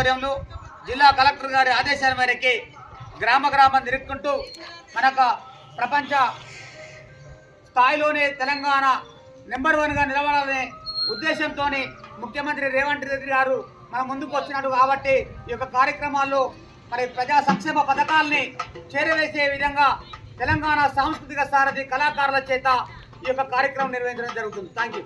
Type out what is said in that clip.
ఆధ్వర్యంలో జిల్లా కలెక్టర్ గారి ఆదేశాల మేరకి గ్రామ గ్రామం తిరుక్కుంటూ మనకు ప్రపంచ స్థాయిలోనే తెలంగాణ నెంబర్ వన్గా నిలబడాలనే ఉద్దేశంతో ముఖ్యమంత్రి రేవంత్ రెడ్డి గారు మన ముందుకు వచ్చినట్టు కాబట్టి ఈ యొక్క కార్యక్రమాల్లో మరి ప్రజా సంక్షేమ పథకాల్ని చేరవేసే విధంగా తెలంగాణ సాంస్కృతిక సారథి కళాకారుల చేత ఈ యొక్క కార్యక్రమం నిర్వహించడం జరుగుతుంది. Thank you